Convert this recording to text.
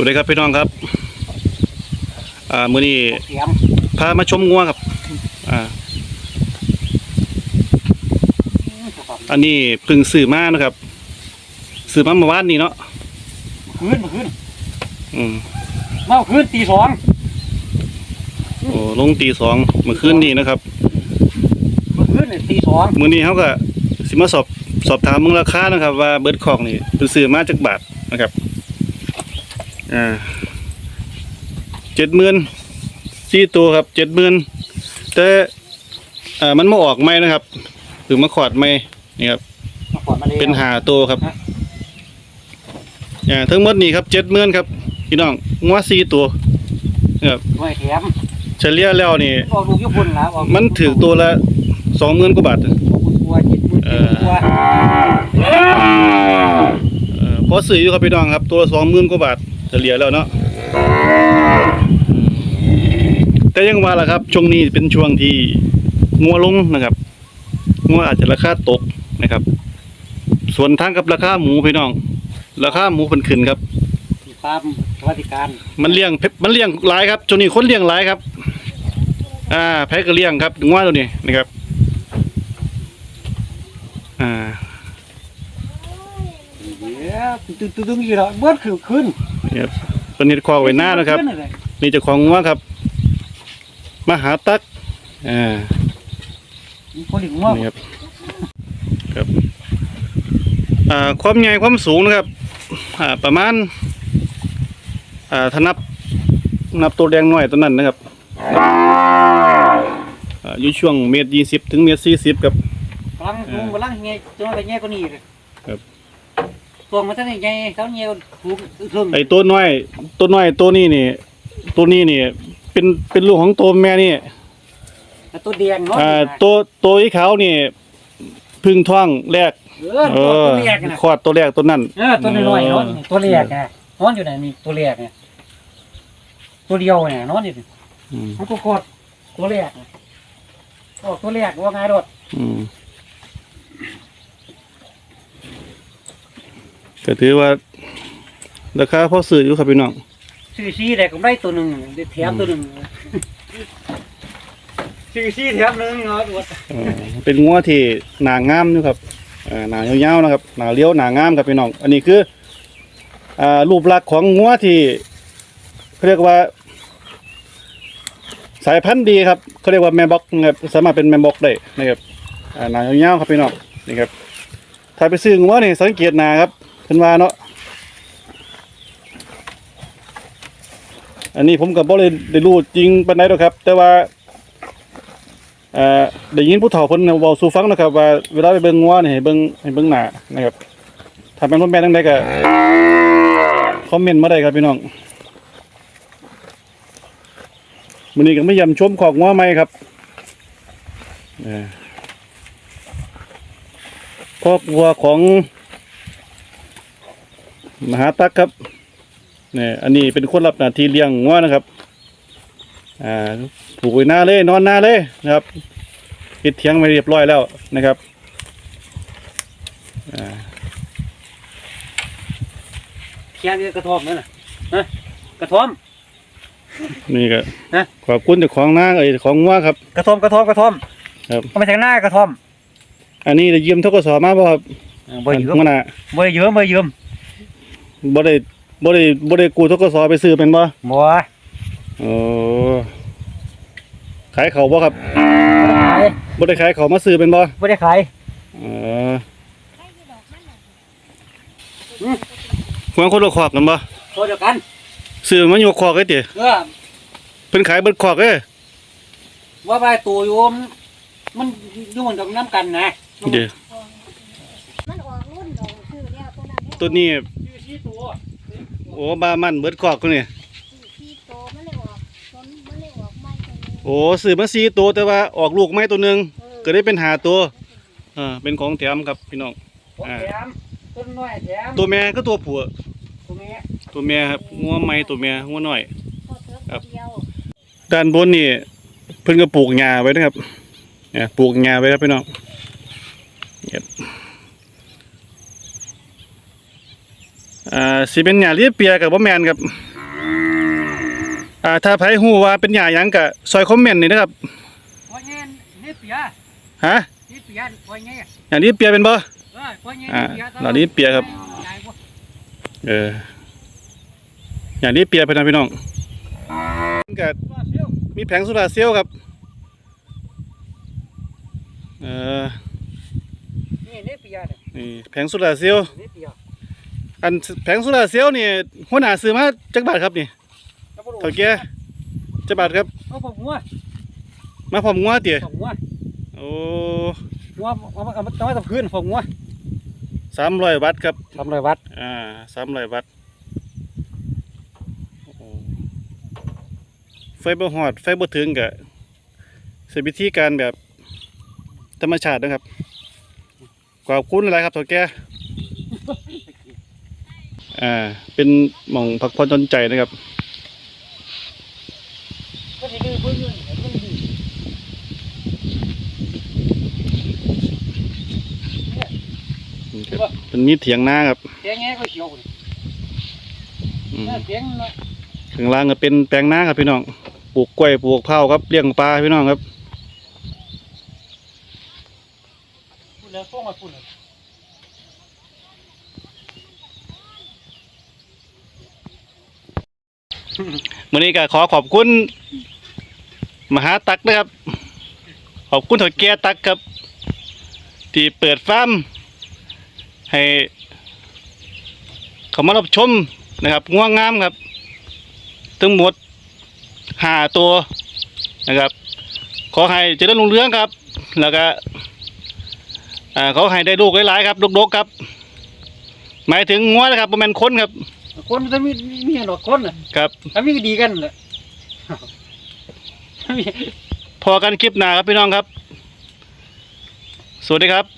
วัสดีครับพี่น้องครับ อ่ามื้อนี้เสียมพามาชมงัวครับ อ่า อันนี้เพึ่งซื้อมานะครับซื้อมาเมื่อวานนี้เนาะคืนมาคืนอืมเมาคืนตีสองโอ้ลงตีสองเมื่อคืนนี้นะครับมาคืนเนี่ยตีสองมื้อนี้เขาก็สิมาสอบสอบถามมึงราคานะครับ ว่าเบิร์ดคอกนี่เป็นซื้อมาจากบาทนะครับ อ่าเจ็ดหมื่นสี่ตัวครับเจ็ดหมื่นแต่อ่ามันมาออกไหมนะครับหรือมาขอดไหมนี่ครับมาก่อนมาเลยเป็นหาตัวครับอ่าทั้งหมดนี่ครับเจ็ดหมื่นครับพี่น้องงัวสี่ตัวนะครับหน่วยแถมเฉลี่ยแล้วนี่ออกลูกญี่ปุ่นนะออกมันถือตัวละสองหมื่นกว่าบาทออกตัวเจ็ดหมื่นเอเจ็ดอ ตัวเอ่อพอซื้ออยู่ครับพี่น้องครับ ตัวละสองหมื่นกว่าบาทเฉลี่ยแล้วเนาะอืมแต่ยังว่าล่ะครับ ช่วงนี้เป็นช่วงที่งัวลงนะครับงัวอาจจะราคาตกนะครับ ส่วนทางกับราคาหมูพี่น้อง ราคาหมูเพิ่นขึ้นครับตามสวัสดิการ มันเลี้ยงเพมันเลี้ยงหลายครับช่วงนี้คนเลี้ยงหลายครับ อ่าแพ้ก็เลี้ยงครับงัวตัวนี้นะครับ อ่าเดี๋ยว ตึ้งตึ้งตึ้งอยู่แล้วเมื่อคืนคืนเนี่ยเป็นเห็ดคอกไว้หน้านะครับขึ้เลยนี่เจ้าของงัวครับมาหาตักอ่ามีคนอีกว่านี่ครับครับอ่าความใหญ่ความสูงนะครับอ่าประมาณอ่าถ้านับนับตัวแดงหน่อยตัวนั้นนะครับอ่าอยู่ช่วงเมตรยี่สิบถึงเมตรสี่สิบครับกำลังลุงกำลังเงี้ยจนไปเงี้ยก็นี่เลยครับ ตัวมันท่านไงเขาเงี้ยถูกถึงไอ้ตัวน้อย ตัวน้อยตัวนี้นี่ ตัวนี้นี่ เป็นเป็นลูกของตัวแม่นี่แต่ตัวแดงเนาะอ่าตัวตัวอีขาวนี่พึ่งท้องแรกเออเอตัวอตัวแรกนะคลอดตัวแรกตัวนั้น เออตัวน้อยๆเนาะตัวแรกไงนอนอยู่ไหนนี่ตัวแรกไงตัวเดียวไงนอนอยู่อืมมันก็กดตัวแรกออกตัวแรกว่าไงรถอืม ก็ถือว่า ราคาพอซื้ออยู่ครับพี่น้องซื้อซีแต่ก็ได้ตัวหนึ่งได้แถมตัวหนึ่งซื้อซีแถมหนึ่งเนาะรถเอ่อเป็นงัวที่หนางามอยู่ครับเอ่อหนายาวๆนะครับหนาเลี้ยวหนางามครับพี่น้องอันนี้คืออ่ารูปลักษณ์ของงัวที่เขาเรียกว่า สายพันธุ์ดีครับเขาเรียกว่าแมบ็อกนะครับสามารถเป็นแมบ็อกได้นะครับอ่าหนายาวๆครับพี่น้องนี่ครับถ้าไปซื้องัวนี่สังเกตหนาครับ เพิ่นว่าเนาะอันนี้ผมกับบ่เลยได้รู้จริงปานใดหรอกครับ แต่ว่าเอ่อได้ยินผู้เฒ่าเพิ่นเว้าสู่ฟังนะครับ ว่าเวลาไปเบิ่งงัวนี่ให้เบิ่งให้เบิ่งหน้านะครับถ้าเป็นคนแม่นจังไดก็คอมเมนต์มาได้ครับพี่น้องมื้อนี้ก็มาเยี่ยมชมขอกงัวใหม่ครับเอ่อคอกวัวของ มหาตักครับเนี่ยอันนี้เป็นคนรับหน้าที่เลี้ยงงัวนะครับ อ่าปลูกไว้หน้าเลยนอนหน้าเลยนะครับปิดเทียงไปเรียบร้อยแล้วนะครับอ่าเทียนกระท่อมนั่นน่ะนะกระท่อม นี่ก็ฮะ ขอบคุณเจ้าของนาเอ้ยเจ้าของงัว่าครับ กระท่อมกระท่อมกระท่อมครับ เอาไปทางหน้ากระท่อมอันนี้ได้ยืมทกศมาบ่ครับบ่ยืมอันหัวหน้าบ่ยืมบ่ยืม บ่ได้บ่ได้บ่ได้กู้ทกศไปซื้อเป็นบ่บ่โอ้ขายเขาวบ่ครับขายบ่ได้ขายเขาวมาซื้อเป็นบ่บ่ได้ขายเออควรคนละขอกกันบ่ตัวเดียวกันซื้อมายกขอกไอ้ติเออเพิ่นขายเบิดขอกเอ้ยว่าไปตัวโยมมันอยู่เหมือนกับน้ำกันนะเดี๋ยวมันออกรุ่นดอกคือแล้วตัวนั้ นตัวนี้ชื่อชี้ตัวโอ้บามันเบิดขอกตัวนี้ที่โตมันเลยออกต้นมันเลยออกไม้ตัวนี้โอ้ซื้อมาสี่ตัวแต่ว่าออกลูกไม่ตัวหนึ่งเออก็ได้เป็นหาตัวอ่าเป็นของแถมครับพี่น้อง ผมอ่าแถมต้นน้อยแถมตัวแม่ก็ตัวผัว ตัวนี้ตัวแม่ครับงัวไม้ตัวแม่งัวน้อย พอเถิกตัวเดียวด้านบนนี่เพิ่นก็ปลูกหญ้าไว้นะครับเนี่ยปลูกหญ้าไว้ครับพี่น้องครับ อ่าสิเป็นหญ้าเลียเปียกับบ่แม่นครับอ่าถ้าไผฮู้ว่าเป็นหญ้าหยังก็ซอยคอมเมนต์นี่นะครับพอเงี้ยนี่เปียฮะนี่เปียพอเงี้ยอย่างนี้เปียเป็นบ่เออพอเงี้ยอ่าเหล่านี้เปียครับ เอออย่างนี้เปียพี่น้องพี่น้องก็มีแผงโซลาร์เซลล์ครับเออนี่นี่เปียเนี่ยนี่แผงโซลาร์เซลล์นี่เปีย อันแผงโซลาร์เซลล์นี่หัวหน้าซื้อมาจักบาทครับนี่เท่าแก่จักบาทครับเอาผมงัวมาพร้อมงัวเตี๋ยผมงัวโอ้งัวเอามาเอามาเอามาตะพื้นผมงัวสามร้อยวัตต์ครับทำไรวัดอ่าสามร้อยวัตต์โอ้โหไฟบ่ฮอดไฟบ่ถึงกะใช้วิธีการแบบธรรมชาตินะครับขอบคุณอะไรครับถ่าแก่ อ่า เป็นหม่องพักผ่อนหย่อนใจนะครับก็จะดื้อเพื่อนอยู่เนี่ยมันดื้อนี่ครับเป็นมีเถียงนาครับเสียงแง่ก็เขียวเลยอืมเสียงเนาะข้างล่างก็เป็นแปลงนาครับพี่น้อง ปลูกกล้วยปลูกเผาวครับเลี้ยงปลาพี่น้องครับพูดแล้วต้องมาพูดเลย วันนี้ก็ขอขอบคุณมหาตักนะครับ ขอบคุณถอดแก่ตักครับ ที่เปิดฟาร์มให้เขามารับชมนะครับง่วงงามครับ ทั้งหมดห้าตัวนะครับ ขอให้เจริญรุ่งเรืองครับ แล้วก็อ่าให้ได้ลูกหลายๆครับดกๆครับ หมายถึงงัวนะครับประมาณคนครับ คนจะมีมีหนอกคนน่ะครับถ้ามีก็ดีกันแหละมีพอกันคลิปหน้าครับพี่น้องครับ สวัสดีครับ